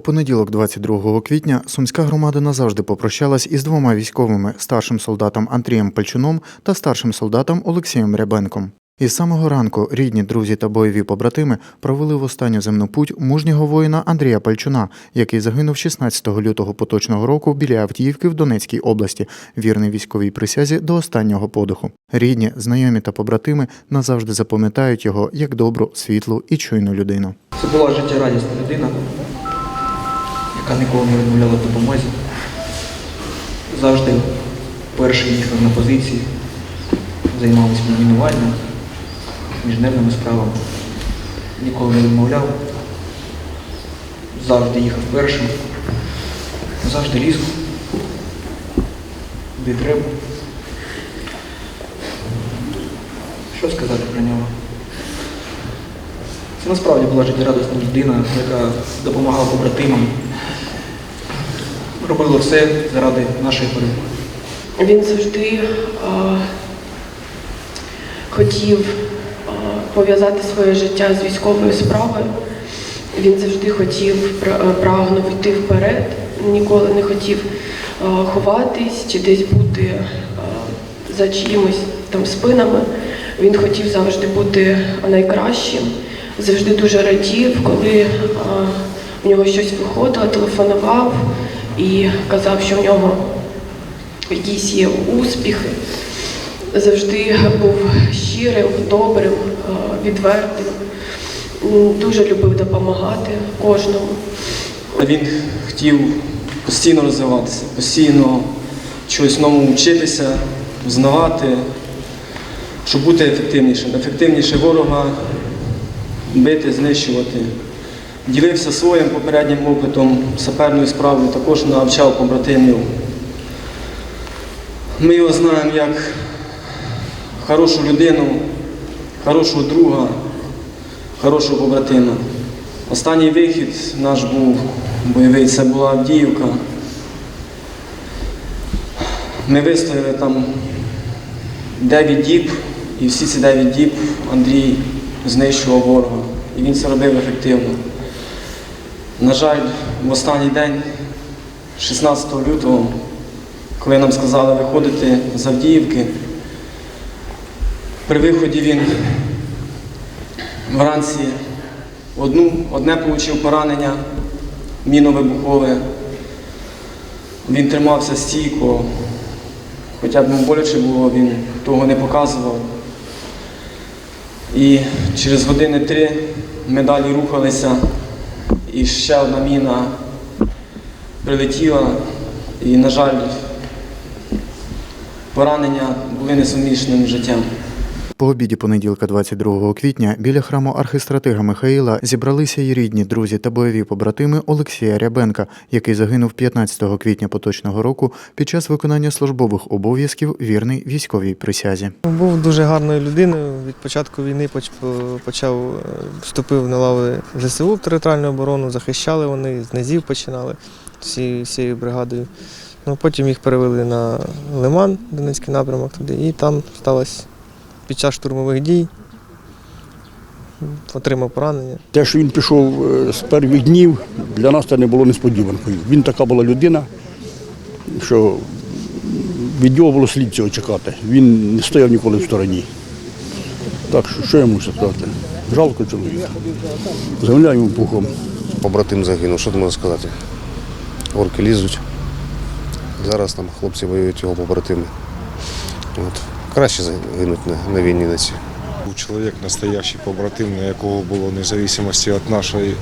понеділок, 22 квітня, сумська громада назавжди попрощалась із двома військовими старшим солдатом Андрієм Пальчуном та старшим солдатом Олексієм Рябенком. Із самого ранку рідні, друзі та бойові побратими провели в останню земну путь мужнього воїна Андрія Пальчуна, який загинув 16 лютого поточного року біля Авдіївки в Донецькій області, вірний військовій присязі до останнього подиху. Рідні, знайомі та побратими назавжди запам'ятають його як добру, світлу і чуйну людину. Це була життєрадісна людина, яка ніколи не відмовляла допомозі. Завжди перший їхав на позиції, займалися мінуванням, міжневними справами. Ніколи не відмовляв. Завжди їхав першим, завжди ліз, де треба. Що сказати про нього? Це насправді була життєрадісна людина, яка допомагала побратимам. Робила все заради нашої перемоги. Він завжди а, хотів а, пов'язати своє життя з військовою справою. Він завжди хотів, е, прагнув йти вперед, ніколи не хотів а, ховатись чи десь бути а, за чиїмось там спинами. Він хотів завжди бути найкращим, завжди дуже радів, коли а, в нього щось виходило, телефонував і казав, що в нього якісь є успіхи. Завжди був щирим, добрим, е, відвертим. Дуже любив допомагати кожному. Він хотів постійно розвиватися, постійно чогось новому вчитися, знавати, щоб бути ефективнішим. Ефективніше ворога бити, знищувати. Ділився своїм попереднім опитом, саперною справою, також навчав побратимів. Ми його знаємо як хорошу людину, хорошого друга, хорошого побратима. Останній вихід наш був бойовий, це була Авдіївка. Ми вистояли там 9 діб, і всі ці 9 діб Андрій знищував ворога. І він це робив ефективно. На жаль, в останній день, 16 лютого, коли нам сказали виходити з Авдіївки, при виході він вранці одну, одне отримав поранення міновибухове. Він тримався стійко, хоча б боляче було, він того не показував. І через години три ми далі рухалися, і ще одна міна прилетіла, і, на жаль, поранення були несумішним життям. По обіді понеділка, 22 квітня, біля храму архистратига Михаїла зібралися й рідні, друзі та бойові побратими Олексія Рябенка, який загинув 15 квітня поточного року під час виконання службових обов'язків вірний військовій присязі. Був дуже гарною людиною. Від початку війни поч- почав е, вступив на лави ЗСУ в територіальну оборону, захищали вони, з низів починали всі, всією бригадою. Ну, потім їх перевели на Лиман, Донецький напрямок туди, і там сталося під час штурмових дій. Отримав поранення. Те, що він пішов е, з перших днів, для нас це не було несподіванкою. Він така була людина, що від нього було слід цього чекати. Він не стояв ніколи в стороні. Так що, що я можу сказати? Жалко чоловіка. Земля йому пухом. Побратим загинув, що ти можеш сказати? Орки лізуть. Зараз там хлопці воюють його побратими. От. Краще загинуть на, на війні на цій. Був чоловік настоящий побратим, на якого було незалежності від нашої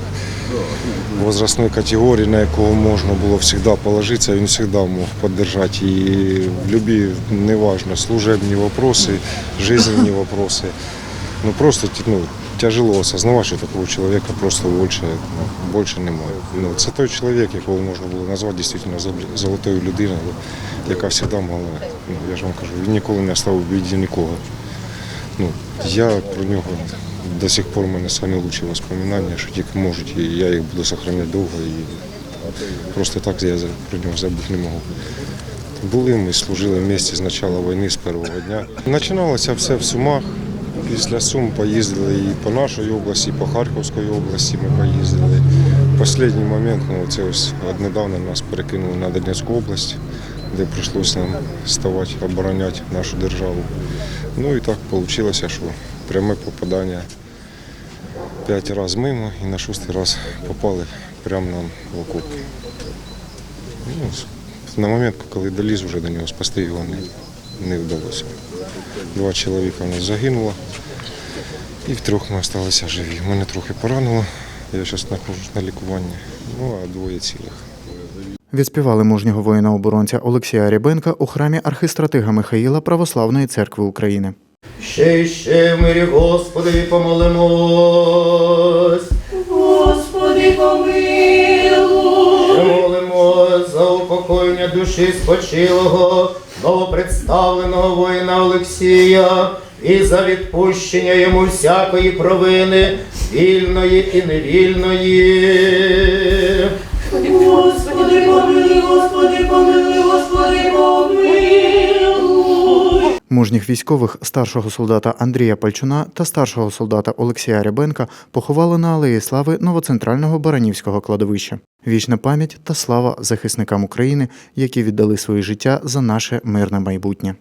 возрастної категорії, на якого можна було завжди положитися, він завжди мог підтримати. І в любі, неважно, служебні вопроси, жизненні вопроси. Ну просто ну, тяжело осознавати, що такого чоловіка просто більше, ну, більше немає. Ну, це той чоловік, якого можна було назвати дійсно золотою людиною, яка завжди могла, ну, я ж вам кажу, він ніколи не став у біді нікого. Ну, я про нього до сих пор в мене лучші воспоминання, що тільки можуть, і я їх буду зберігати довго. І просто так я про нього забути не можу. Були ми служили в місті з початку війни, з першого дня. Починалося все в Сумах. Після Сум поїздили і по нашій області, і по Харківській області ми поїздили. останній момент, ну це ось недавно нас перекинули на Донецьку область, де прийшлося нам ставати, обороняти нашу державу. Ну і так вийшло, що пряме попадання п'ять разів мимо і на шостий раз попали прямо нам в окоп. Ну, на момент, коли доліз вже до нього, спасти його не, не вдалося. Два чоловіка в нас загинуло, і втрьох ми залишилися живі. Мене трохи поранило, я зараз знаходжусь на лікуванні, ну а двоє цілих. Відспівали мужнього воїна-оборонця Олексія Рябенка у храмі архистратига Михаїла Православної церкви України. Ще й ще в мирі, Господи, помолимось. Господи, помилуй. Ще молимо за упокоєння душі спочилого, новопредставленого воїна Олексія і за відпущення йому всякої провини, вільної і невільної. Господи, помилуй, Господи, помилуй, Господи, помилуй. Мужніх військових старшого солдата Андрія Пальчуна та старшого солдата Олексія Рябенка поховали на Алеї Слави новоцентрального Баранівського кладовища. Вічна пам'ять та слава захисникам України, які віддали своє життя за наше мирне майбутнє.